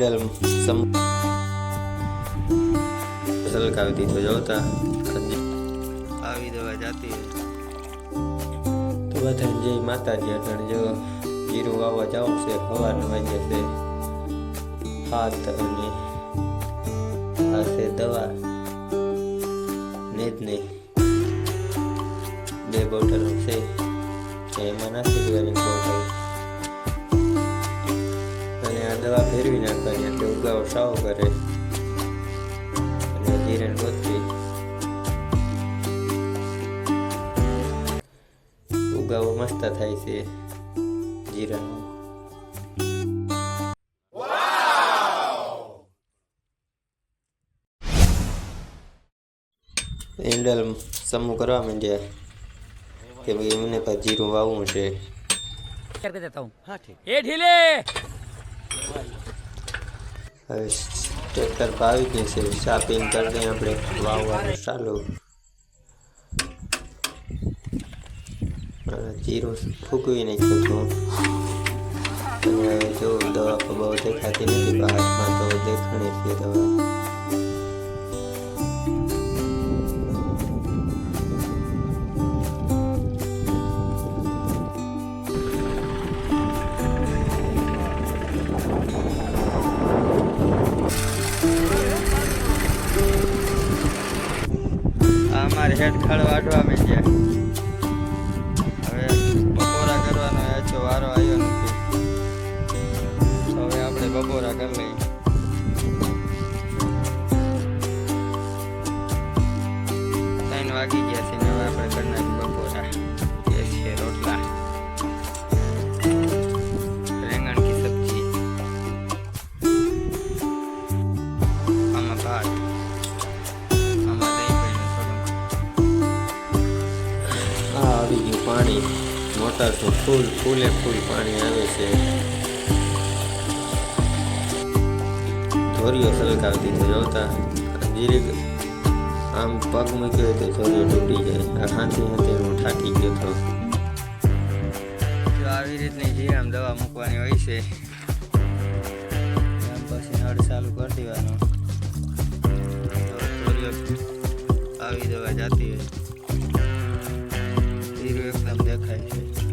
એન્ડલ સમ સલકાવતી તો જોતા આવી દવા જાતી તો બધા જય માતાજી અટણ જો જીરું વાવવા જાવ છે સવારના વાગે છે હાથ અને આ છે દવા નેજ નહીં બે બોટલ છે એમાં નાખી દેવાની બોટલ દવા ફેરવી નાખવાની એટલે ઉગાવો સાવ કરે. અને ધીરે ગોતવી. ઉગાવો મસ્ત થાય છે જીરા એન્ડલ સમૂહ કરવા માંડ્યા કે ભાઈ એમને જીરું વાવવું છે. દેતા હું. હા ઠીક. એ ઢીલે! હવે ટ્રેક્ટર પાવી ગયું છે. શાપિંગ કરી દઈએ આપણે વાવવાનું ચાલુ. જીરું ફૂકવી નાખ્યું હતું. અને જો દવા બહુ દેખાતી નથી બહારમાં તો દેખાણી છે દવા. અમારે હેડખળ વાટવા માંડ્યા હવે બપોરા કરવાનો હજુ વારો આવ્યો નથી. હવે આપણે બપોરા કરી લઈએ. ત્રણ વાગી ગયા છે હવે આપણે કરી બપોરા. આવી ગયું પાણી. મોટરથી ફૂલ, ફૂલે ફૂલ પાણી આવે છે. ધોરીઓ સલકાવતી તો જોતા જીરી આમ પગ મૂક્યો તો ધોરીઓ તૂટી જાય. આ હાથી હાથી હું થાકી ગયો તો આવી રીતની જે આમ દવા મૂકવાની હોય છે પછી નળ ચાલુ કરી દેવાનો. આવી દવા જાતી હોય. Bye.